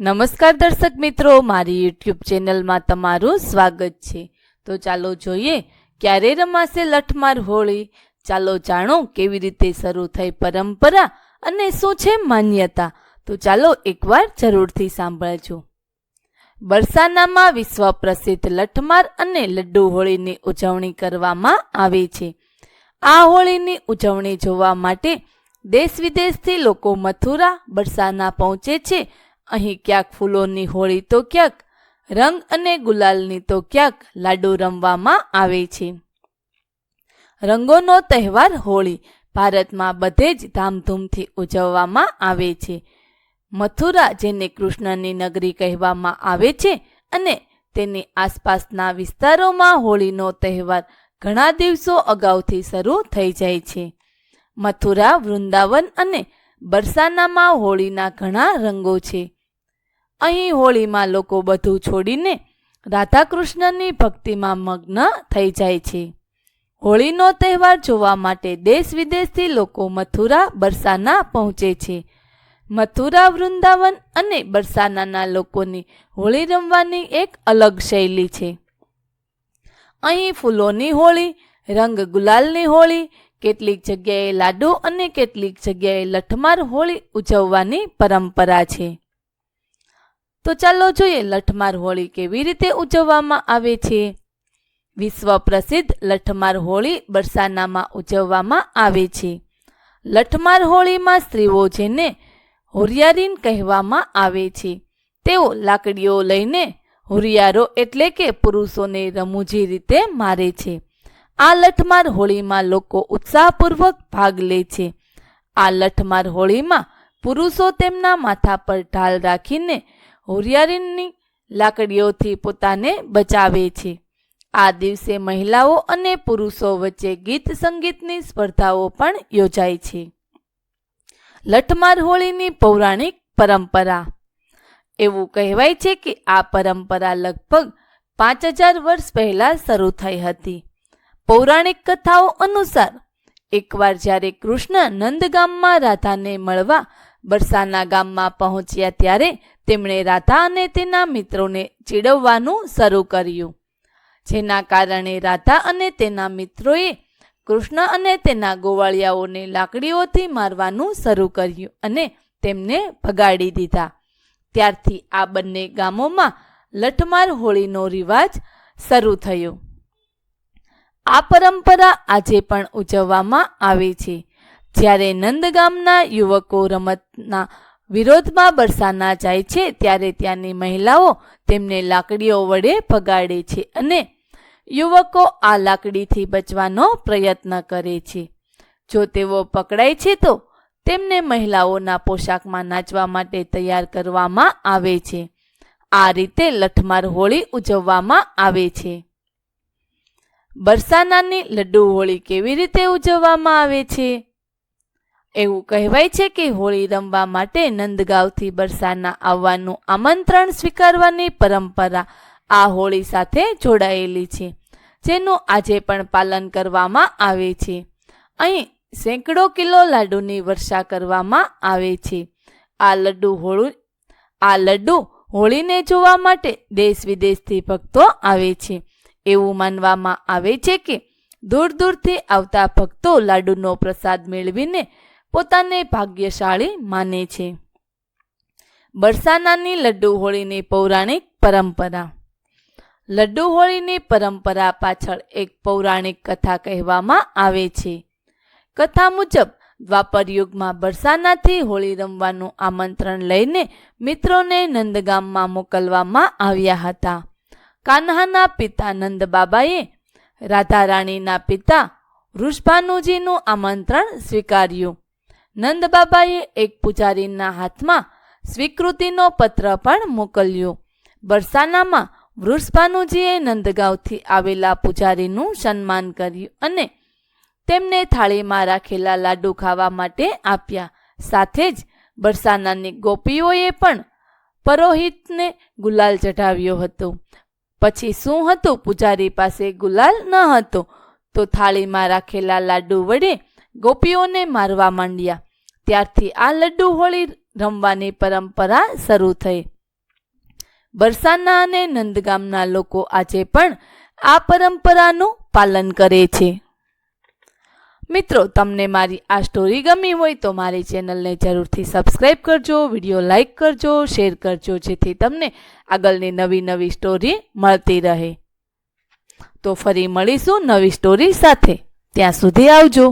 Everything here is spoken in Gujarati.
નમસ્કાર દર્શક મિત્રો, મારી યુટ્યુબ ચેનલમાં તમારું સ્વાગત છે. તો ચાલો જોઈએ, ક્યારે રમાશે લઠમાર હોળી? ચાલો જાણો કેવી રીતે શરૂ થઈ પરંપરા અને શું છે માન્યતા. તો ચાલો એકવાર જરૂરથી સાંભળજો. બરસાનામાં વિશ્વ પ્રસિદ્ધ લઠમાર અને લડ્ડુ હોળીની ઉજવણી કરવામાં આવે છે. આ હોળીની ઉજવણી જોવા માટે દેશ વિદેશથી લોકો મથુરા, બરસાના પહોંચે છે અહીં ક્યાંક ફૂલોની હોળી તો ક્યાંક, રંગ અને ગુલાલની તો ક્યાંક લાડુ રમવામાં આવે છે. રંગોનો તહેવાર હોળી ભારતમાં બધે જ ધામધૂમથી ઉજવવામાં આવે છે. મથુરા, જેને કૃષ્ણની નગરી કહેવામાં આવે છે, અને તેની આસપાસના વિસ્તારોમાં હોળીનો તહેવાર ઘણા દિવસો અગાઉથી શરૂ થઈ જાય છે. મથુરા, વૃંદાવન અને બરસાનામાં હોળીના ઘણા રંગો છે. અહીં હોળીમાં લોકો બધું છોડીને રાધા કૃષ્ણની ભક્તિમાં મગ્ન થઈ જાય છે. હોળીનો તહેવાર જોવા માટે દેશ વિદેશથી લોકો મથુરા, બરસાના પહોંચે છે. મથુરા, વૃંદાવન અને બરસાનાના લોકોની હોળી રમવાની એક અલગ શૈલી છે. અહીં ફૂલોની હોળી, રંગ ગુલાલની હોળી, કેટલીક જગ્યાએ લાડુ અને કેટલીક જગ્યાએ લઠમાર હોળી ઉજવવાની પરંપરા છે. તો ચાલો જોઈએ લઠમાર હોળી કેવી રીતે ઉજવવામાં આવે છે. વિશ્વ પ્રસિદ્ધ લઠમાર હોળી બરસાનામાં ઉજવવામાં આવે છે. લઠમાર હોળીમાં સ્ત્રીઓ જેને હોરિયારીન કહેવામાં આવે છે. તેઓ લાકડીઓ લઈને હોરિયારો એટલે કે પુરુષોને રમૂજી રીતે મારે છે. આ લઠમાર હોળીમાં લોકો ઉત્સાહપૂર્વક ભાગ લે છે. આ લઠમાર હોળીમાં પુરુષો તેમના માથા પર ઢાલ રાખીને હોરિયારીની લાકડીઓથી પોતાને બચાવે છે. આ દિવસે મહિલાઓ અને પુરુષો વચ્ચે ગીત સંગીતની સ્પર્ધાઓ પણ યોજાય છે. લઠમાર હોળીની પૌરાણિક પરંપરા. એવું કહેવાય છે કે આ પરંપરા લગભગ પાંચ હજાર વર્ષ પહેલાં શરૂ થઈ હતી. પૌરાણિક કથાઓ અનુસાર, એકવાર જ્યારે કૃષ્ણ નંદગામમાં રાધાને મળવા બરસાના ગામમાં પહોંચ્યા ત્યારે તેમણે રાધા અને તેના મિત્રોને ચીડવવાનું શરૂ કર્યું. જેના કારણે રાધા અને તેના મિત્રોએ કૃષ્ણ અને તેના ગોવાળિયાઓને લાકડીઓથી મારવાનું શરૂ કર્યું અને તેમને ભગાડી દીધા. ત્યારથી આ બંને ગામોમાં લઠમાર હોળીનો રિવાજ શરૂ થયો. આ પરંપરા આજે પણ ઉજવવામાં આવે છે. જ્યારે નંદગામના યુવકો રમતના વિરોધમાં બરસાના જાય છે, ત્યારે ત્યાંની મહિલાઓ તેમને લાકડીઓ વડે ભગાડે છે અને યુવકો આ લાકડીથી બચવાનો પ્રયત્ન કરે છે. જો તેઓ પકડાય છે તો તેમને મહિલાઓના પોશાકમાં નાચવા માટે તૈયાર કરવામાં આવે છે. આ રીતે લઠમાર હોળી ઉજવવામાં આવે છે. બરસાનાની લડ્ડુ હોળી કેવી રીતે ઉજવવામાં આવે છે? એવું કહેવાય છે કે હોળી રમવા માટે નંદગાંવથી બરસાના આવવાનું આમંત્રણ સ્વીકારવાની પરંપરા આ હોળી સાથે જોડાયેલી છે, જેનું આજે પણ પાલન કરવામાં આવે છે. અહીં સેંકડો કિલો લાડુની વર્ષા કરવામાં આવે છે. આ લડ્ડુ હોળી, આ લડ્ડુ હોળીને જોવા માટે દેશ વિદેશથી ભક્તો આવે છે. એવું માનવામાં આવે છે કે દૂર દૂરથી આવતા ભક્તો લાડુનો પ્રસાદ મેળવીને પોતાને ભાગ્યશાળી માને છે. બરસાનાની લડ્ડુ હોળીની પૌરાણિક પરંપરા. લડ્ડુ હોળીની પરંપરા પાછળ એક પૌરાણિક કથા કહેવામાં આવે છે. કથા મુજબ દ્વાપર યુગમાં બરસાનાથી હોળી રમવાનું આમંત્રણ લઈને મિત્રોને નંદગામમાં મોકલવામાં આવ્યા હતા. કાન્હાના પિતા નંદબાબાએ રાધા રાણીના પિતા વૃષભાનુજીનું આમંત્રણ સ્વીકાર્યું. નંદબાબાએ એક પૂજારીના હાથમાં સ્વીકૃતિનો પત્ર પણ મોકલ્યો. બરસાનામાં વૃષભાનુજીએ નંદગાંવથી આવેલા પૂજારીનું સન્માન કર્યું અને તેમને થાળીમાં રાખેલા લાડુ ખાવા માટે આપ્યા. સાથે જ બરસાનાની ગોપીઓએ પણ પરોહિતને ગુલાલ ચઢાવ્યો હતો. પછી શું હતું? પૂજારી પાસે ગુલાલ ન હતો તો થાળીમાં રાખેલા લાડુ વડે ગોપીઓને મારવા માંડ્યા. ત્યારથી આ લડ્ડુ હોળી રમવાની પરંપરા શરૂ થઈ. બરસાના અને નંદગામના લોકો આજે પણ આ પરંપરાનું પાલન કરે છે. મિત્રો, તમને મારી આ સ્ટોરી ગમી હોય તો મારી ચેનલને જરૂરથી સબસ્ક્રાઈબ કરજો વીડિયો લાઇક કરજો શેર કરજો, જેથી તમને આગળની નવી નવી સ્ટોરી મળતી રહે. તો ફરી મળીશું નવી સ્ટોરી સાથે. ત્યાં સુધી આવજો.